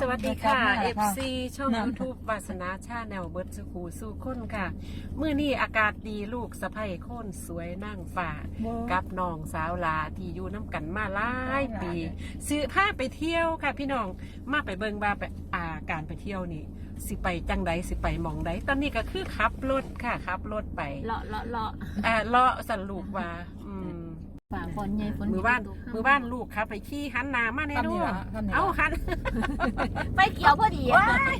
สวัสดีค่ะกลับมาแล้วค่ะ FC ช่อง YouTube วาสนาชาแนลเบิร์ดสุขูสู่คนค่ะเมื่อนี้อากาศดีลูกสะใภ้โค่นสวยนั่งฝ่า กับน้องสาวหลาที่อยู่น้ำกันมาหลายปีซื้อผ้าไปเที่ยวค่ะ พี่น้องมาไปเบิงบาไปอาการไปเที่ยวนี่สิไปจังใดสิไปหมองใดตอนนี้ก็คือขับรถค่ะขับรถไปเลาะเลาะเลาะอ่าเลาะสรุปว่าอืม ฝ่าฝนใหญ่ฝนมือบ้านตกมือบ้านลูกครับ ไปขี่หันหนามาแน่ทำด้นี่วละทำนี่ละเอาหันไฟเขียวพอดีว้าย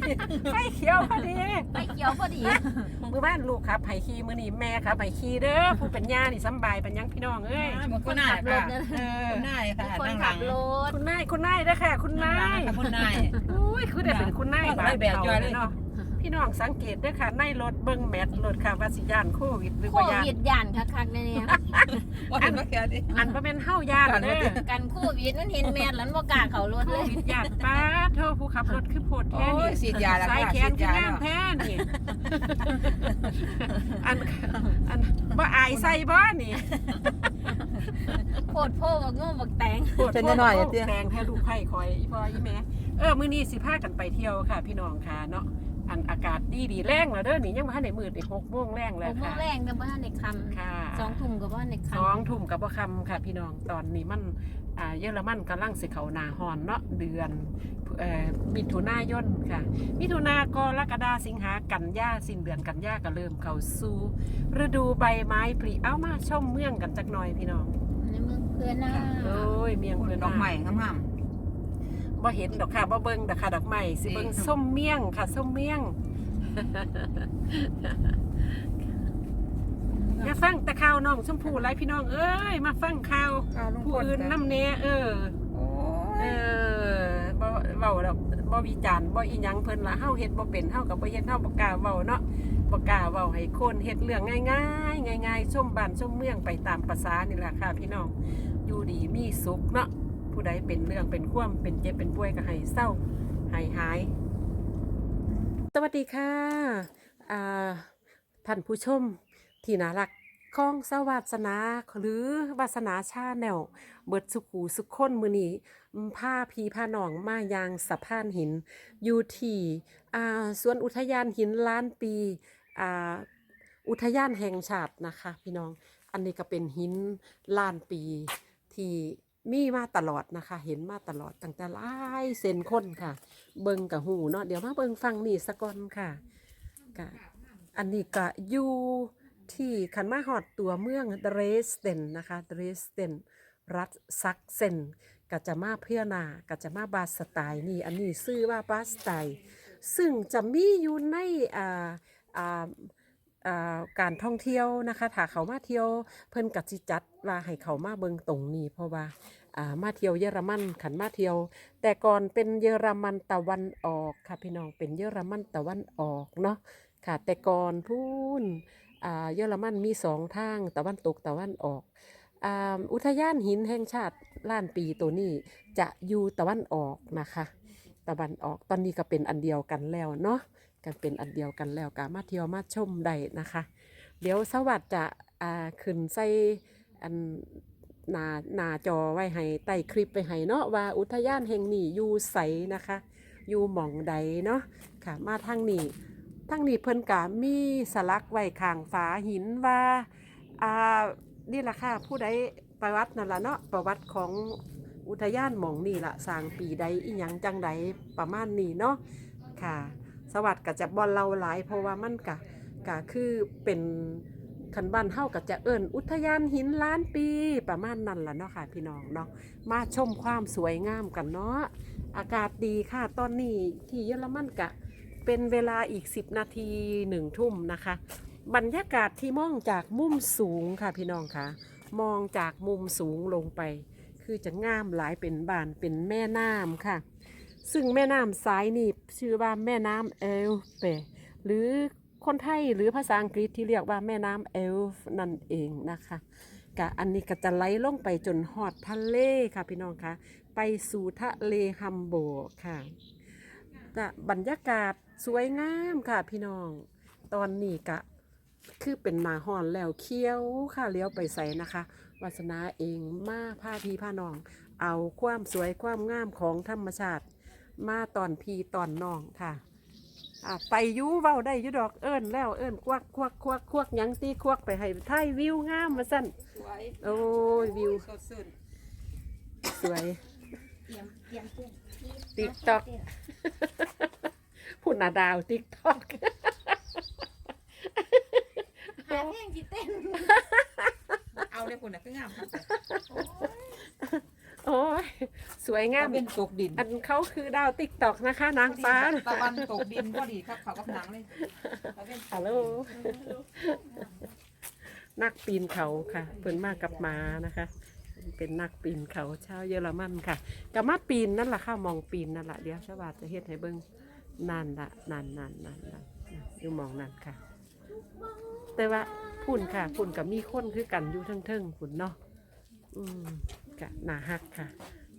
ไฟเขียวพอดีไฟเขียวพอดีมือบ้านลูกครับไผ่ขี้มือนี่แม่ครับไผ่ขี้เด้อผู้เป็นย่านี่สำบายเป็นยังพี่น้องเอ้ยมันก็น่ายค่ะเออคุณนายค่ะคนนั่งหขัลับงรถคุณนายคุณนายเด้อค่ะ คุณนายค่ะคุณนายอุ้ยคือได้เป็นคุณนายได้แบบจอยเลยเนาะ พี่น้องสังเกตเด้อค่ะ ในรถเบิ่งแมทรถค่ะว่าสิย่านโควิดหรือโคบ่ย่าน วิดย่านคักๆเนี่ยว่าเห็นว่าแค่นี้อันบ่แม่นเฮาย่านเด้อกันโควิดนั่นเห็นแมสแล้วบ่กล้าเข้ารถโคเลย วิดย่านป้าเธอผู้ขับรถคือโพดโอ้แท้นี่ยฉีดยาแล้วสายค่ะแขฉีนดคือยางาแล้มวแท้นี่อันอันบ่อายใส่บ่นี่โคตรโพบักโง่บักแตงเป็นน้อยๆอะเตี้ย แดงแท้ลูกไผ่คอยอีพ่ออีแม่เออมื้อนี้สิพากันไปเที่ยวค่ะ พี่น้องค่ะเนาะ อันอากาศดีดีๆแรงแล้วเด้อนี่ยังบ่ทันได้มืดอีก6โมงแรงหแล้วกโมงค่ะ แรงก็บ่ทันได้คค่ะำสองทุ่มก็บ่ทันได้สองคำทุ่มกับบ่คำค่ะพี่น้องตอนนี้มันอ่าเยอรมันกำลังสิเข้าหน้าร้อนเนาะเดือนเอ่อมิถุนายนค่ะ มิถุนากรกฎาสิงหากันยาสิ้นเดือนกันยาก็เริ่มเข้าสู่ฤดูใบไม้ผลิเอามาชมเมืองกันจักหน่อยพี่น้องในเมืองเพื่อนหน้าโอ้ยเมียงเพื่อนดอกใหม่งาม บ่เห็นดอกค่ะบ่เบิ่งดอกค่ะดอกไม้สิเบิ่งนี่ส้มเมี่ยงค่ะส้มเมี่ยงอย่าฟังแต่ข่าวน้องชมพู่ไรพี่น้องเอ้ยมาฟังข่าวๆผู้อื่นน้ำเนเออโอ้เอยอบ่เว้าดอกบ่วิจารณ์บ่อีหยังเพิ่นละเฮาเฮ็ดบ่เป็นเฮาก็บ่เฮ็ดเฮาบ่กล้าเว้าเนาะบ่กล้าเว้าให้คนเฮ็ดเรื่องง่ายๆง่ายๆชมบ้านชมเมืองไปตามภาษานี่แหละค่ะ พี่น้องอยู่ดีมีสุขเนาะ ผู้ใดเป็นเรื่องเป็นควมเป็นเจ็บเป็นป่วยก็ให้เศร้าให้หาย สวัสดีค่ะท่านผู้ชมที่น่ารักของสวัสนาหรือวาสนาชาแนลเบิดสุขูสุขคนมือนี้ผ้าพีผ้าหนองมายางสะพานหิน อยู่ที่สวนอุทยานหินล้านปีออุทยานแห่งชาตินะคะ พี่น้องอันนี้ก็เป็นหินล้านปีที่ มีมาตลอดนะคะ เห็นมาตลอดตั้งแต่ลายเซนคนค่ะ เบิงกับหูเนาะเดี๋ยวมาเบิงฟังนี่สะก่อนค่ะกะอันนี้ก็อยู่ที่คันมาฮอดตัวเมืองเดรสเดนนะคะเดรสเดนรัฐซักเซนก็จะมาเพื่อนาก็จะมาบาสไตล์นี่ อันนี้ชื่อว่าบาสไตล์ซึ่งจะมีอยู่ในอ่าอ่า การท่องเที่ยวนะคะถ้าเขามาเที่ยวเพิ่นกัจิจัดว่าให้เขามาเบิงตรงนี้ เพราะว่าอ่ามาเที่ยวเยอรมันขันมาเที่ยว แต่ก่อนเป็นเยอรมันตะวันออกค่ะพี่น้องเป็นเยอรมันตะวันออกเนาะค่ะแต่ก่อนพูนเยอรมันมีสองทางตะวันตกตะวันออกออุทยานหินแห่งชาติล้านปีตัวนี้จะอยู่ตะวันออกนะคะ ตะวันออกตอนนี้ก็เป็นอันเดียวกันแล้วเนาะ กันเป็นอันเดียวกันแล้วก็มาเที่ยวมาชมได้นะคะ เดี๋ยวสวัสดิ์จะอ่าขึ้นใส่อันหน้าหน้าจอไว้ให้ใต้คลิปไปให้เนาะว่าอุทยานแห่งนี้อยู่ใสนะคะ อยู่หม่องใดเนาะค่ะมาทางนี้ทางนี้เพิ่นกะมีสลักไว้ข้างฝาหินว่าอ่านี่ล่ะค่ะผู้ใดประวัตินั่นล่ะเนาะประวัติของอุทยานหม่องนี่ล่ะสร้างปีใดอีหยังจังใดประมาณนี้เนาะค่ะ สวัสดิ์ก็จะบ่เล่าหลาย เพราะว่ามันกะกะคือเป็นขันบ้านเฮาก็จะเอิ้นอุทยานหินล้านปีประมาณนั้นล่ะเนาะค่ะพี่น้องเนาะมาชมความสวยงามกันเนาะอากาศดีค่ะตอนนี้ที่เยอรมันกะเป็นเวลาอีก 10 นาทีหนึ่งทุ่มนะคะ บรรยากาศที่มองจากมุมสูงค่ะพี่น้องค่ะ มองจากมุมสูงลงไป คือจะงามหลายเป็นบานเป็นแม่น้ำค่ะ ซึ่งแม่น้ำซ้ายนี่ชื่อว่าแม่น้ำเอลเปหรือคนไทยหรือภาษาอังกฤษที่เรียกว่าแม่น้ำเอลฟ์นั่นเองนะคะกะอันนี้ก็จะไหลลงไปจนหอดทะเลค่ะพี่น้องคะไปสู่ทะเลฮัมโบค่ะกะบรรยากาศสวยงามค่ะพี่น้อง ตอนนี้กะคือเป็นหนาหอนแล้วเคี้ยวค่ะเลี้ยวไปใส่นะคะวาสนาเองมาผ้าพี่ผ้าน้อง เอาความสวยความงามของธรรมชาติ มาตอนพี่ตอนน้องค่ะอะไปอยูเว้าได้อยูดอกเอิ้นแล้วเอิ้นควักควักควักควักหยังตีควักไปให้ถ่ายวิวงามมาสั่นสวยโอ้ยวิว สดชื่นสวย เตรียมเตรียมเตรียม TikTok พุ่นนาดาวติ๊กทอกหาเพลงสิเต้นเอาเลยคุณน่ะคืองามครับโอ้ย สวยงาม เป็นตกดินอันเขาคือดาวติ๊กตอกนะคะ นางฟ้าตะวันตกดินพอดีครับเขากับหนังเลยเขาเป็นฮัลโหลนักปีนเขาค่ะเพิ่นมากับหมานะคะ เป็นนักปีนเขาชาวเยอรมันค่ะกับมาปีนนั่นแหละค่ะมองปีนนั่นแหละเดี๋ยวชาวบ้านจะเฮ็ดให้เบิ่งนั่นละนั่นนั่นนั่นนั่นอยู่มองนั่นค่ะ แต่ว่าพุ่นค่ะพุ่นกับมีคนคือกันอยู่เทิงๆพุ่นเนาะอืม กะหนาฮักค่ะ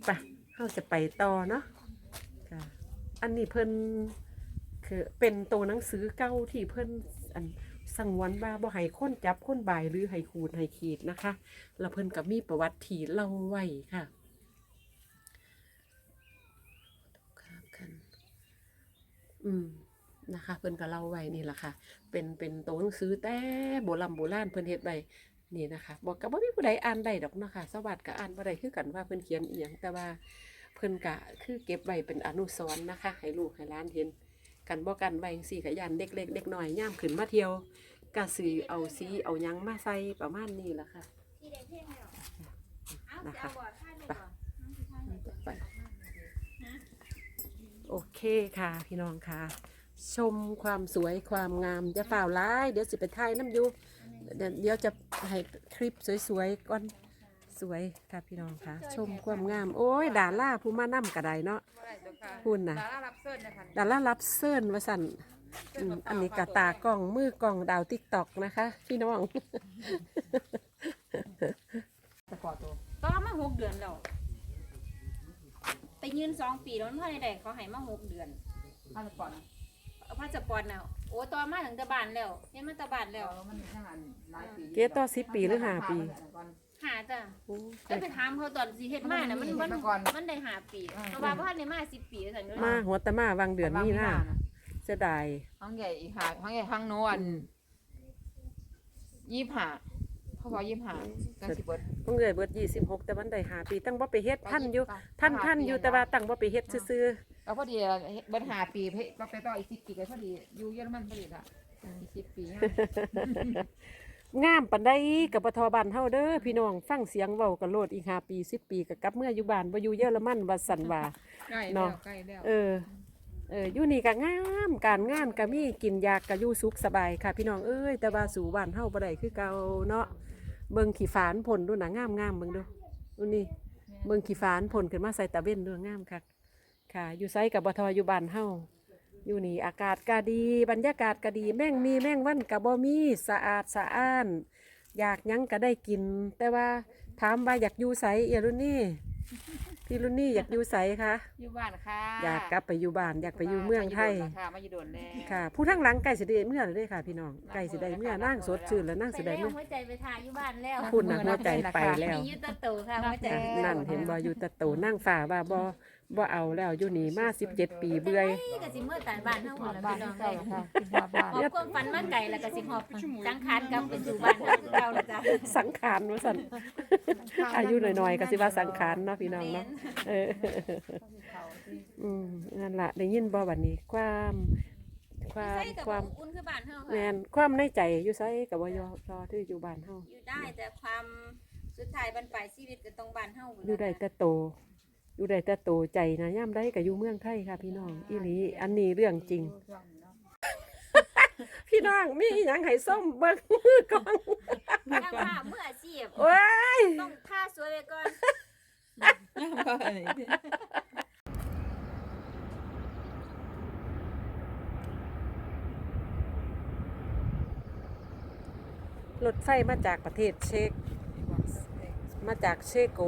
ไปเราจะไปต่อเนาะค่ะอันนี้เพิ่นคือเป็นตัวหนังสือเก่าที่เพิ่นอันสังวนว่าบ่ให้ค้นจับค้นบายหรือให้ขูดให้ขีดนะคะ แล้วเพิ่นก็มีประวัติที่เล่าไว้ค่ะครับกันอืมนะคะ เพิ่นก็เล่าไว้นี่แหละค่ะ เป็นเป็นตัวหนังสือแต่โบราณโบราณเพิ่นเฮ็ดไว้ นี่นะคะบอกกับว่ามีผู้ใดอ่านได้ดอกเนาะค่ะสวัสดิ์ก็อ่านบ่ได้คือกันว่าเพิ่นเขียนอีหยังแต่ว่าเพิ่นก็คือเก็บไว้เป็นอนุสรณ์นะคะ ให้ลูกให้หลานเห็น กันบ่กันไว้จังซี่ก็ยันเด็กเล็กเด็กน้อยย่ามขึ้นมาเที่ยวก็ซื้อเอาสีเอาหยังมาใส่ประมาณนี้ล่ะค่ะที่ได้เพลงแล้วเอานะจะคะเอาบอดท่าเลยบ่ไปโอเคค่ะ พี่น้องค่ะ ชมความสวยความงามจะฝ่าวร้าย เดี๋ยวสิไปถ่ายน้ำอยูเดี๋ยวเดี๋ยวจะ ให้คลิปสวยๆก่อนสวยค่ะพี่น้องค่ะ ชมความงาม โอ้ยดาล่าผู้มานํกระไดเนาะคุณน่ะดารารับเสิร์นนะคะดารารับเซิร์นวสันอืมอันนี้กะตากล้องมือกล้องดาวติ๊กตอกนะคะ พี่น้องตะกอตัวก็มาหกเดือนแล้วไปยืนสองปีแล้วมันพ่อในใดเขาให้มาหกเดือนถ้าตะกอนะ เอาพาสปอร์ตแล้วโอ้ตอนมาถึงตะบานแล้วเห็นมันตะบานแล้วมันยังอันหลายปีเกรดต่อ10ปีหรือห้าปี หาจ้ะโอ้แล้วไปถามเขาตอนสิเฮ็ดมาน่ะมันมันเฮ็ดมาก่อนมันได้หาปีเพราะว่าพ่อในมาสิบปีแล้วสั่นมาหัวตะมาวางเดือนมีหน้าเสียดายห้องใหญ่อีกค่ะห้องใหญ่ห้องโนอันยี่ห้า เขาบอกยี่ห้าจังสิบเบิดเพิ่งเอ่ยเบิดยี่สิบหกแต่วันใดหาปีตั้งบ่ไปเฮ็ดท่านอยู่ท่านท่านอยู่แต่ว่าตั้งบ่ไปเฮ็ดซื่อแล้วพอดีเบิดหาปีเพ่ก็ไปต่ออีกสิบปีก็พอดีอยู่เยอรมันพอดีละอีกสิบปีเนี่ยๆงามปานใดกับปทบ้านเฮาเด้อพี่น้องฟังเสียงเว้ากันโลดอีกห้าปีสิบปีก็กลับเมื่ออยู่บ้านบ่อยู่เยอรมันว่าสันว่าใกล้เนาะแล้วใกล้แล้วเออเอออยู่นี่ก็งามการงานก็มีกินยากก็อยู่สุขสบายค่ะ พี่น้องเอ้ยแต่ว่าสู่บ้านเฮาบ่ได้คือเก่าเนาะ เบิ่งขี้ฝานผลดูหนะงามงามๆเบิ่งดูดูนี่เบิ่งขี้ฝานผลขึ้นมาใส่ตะเว้นดูงามคักค่ะ อยู่ไสกับบ่ทออยู่บ้านเฮาอยู่นี่อากาศก็ดี บรรยากาศก็ดี แม่งมีแม่งวันก็บ่มีสะอาดสะอ้าน อยากหยังก็ได้กิน แต่ว่าถามว่าอยากอยู่ไสเอียรุ่นนี่ พี่รุ่นนี่อยากอยู่ไสคะอยู่บ้านค่ะอยากกลับไปอยู่บ้านอยากไปอยู่เมืองไทยค่ะมาอยู่โดนแล้วค่ะ ผู้ทั้งหลังไก่สิได้เมื่อเลยเด้อค่ะ พี่น้องไก่สิได้เมื่อนั่งสดชื่นแล้วนั่งไปสิได้แล้วเมื่อหัวใจไปทาอยู่บ้านแล้วคุณน่ะหัวใจไปแล้วมียุตโตค่ะหัวใจนั่นเห็นบ่อยู่แตะโตนั่งฝ่าว่าบ่ บ่เอาแล้วอยู่นี่มา17ปีเบื่อยก็สิเมื่อตานบ้านเฮาหมดแล้วบ้านพี่น้องเก่าเอ้ยค่ะกินบ้านบ้านหอบความฝันมาไก่แล้วก็สิหอบสังขารกลับไปสู่บ้านเฮาคือเก่าแล้วจ้ะสังขารว่าซั่นอายุน้อยๆก็สิว่าสังขารเนาะพี่น้องเนาะเอออืมนั่นล่ะได้ยินบ่บัดนี้ความความใส่กับความอุ่นคือบ้านเฮาแม่ค่ะนความในใจอยู่ไสก็บ่ยอรอที่อยู่บ้านเฮาอยู่ได้แต่ความสุดท้ายบรรปลายชีวิตก็ต้องบ้านเฮาอยู่ได้แต่โต อยู่ได้แต่โตใจนะย่ำได้ก็อยู่เมืองไทยค่ะ พี่น้องอีหลีอันนี้เรื่องจริง พี่น้องมีอหยังให้ส้มเบิ่งมือกองถ้าว่าเมื่ออาชีพโอ้ยต้องท่าสวยไว้ก่อนรถไฟมาจากประเทศเช็กมาจากเชโก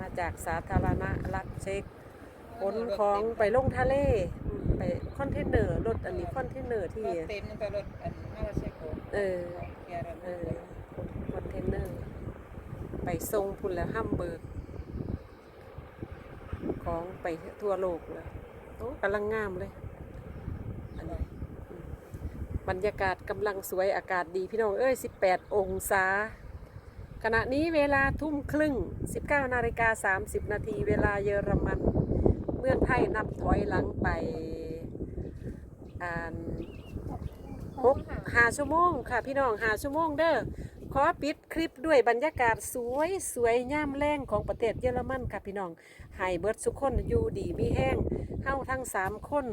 มาจากสาธารณรัฐเช็กขนของไปลงทะเลอืมไปคอนเทนเนอร์รถอันนี้คอนเทนเนอร์ที่รถเต็มแต่รถอันน่าจะใช่โกเออเกียร์รถเออคอนเทนเนอร์ ไปส่งพุ่นแล้วห้ามเบิกของไปทั่วโลกเลยโอ้กำลังงามเลยอันนี้อืมบรรยากาศกำลังสวยอากาศดีพี่น้องเอ้ย 18 องศา ขณะนี้เวลาทุ่มครึ่ง 19 นาฬิกา 30 นาที เวลาเยอรมัน เมื่อไทยนับถอยหลังไปอ่านหกหาชั่วโมงค่ะพี่น้องหาชั่วโมงเด้อ ขอปิดคลิปด้วยบรรยากาศสวยสวยย่ามแรงของประเทศเยอรมันค่ะพี่น้องให้เบิร์ดสุกคนอยู่ดีมีแห้งเฮาทั้งสามคน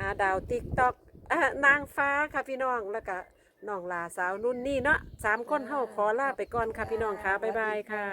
อาดาวติ๊กต็อกอนางฟ้าค่ะพี่น้องแล้วก็ น้องลาสาวนุ่นนี่เนาะสามคนเฮาขอลาไปก่อนค่ะพี่น้องค่ะบ๊ายบายค่ะ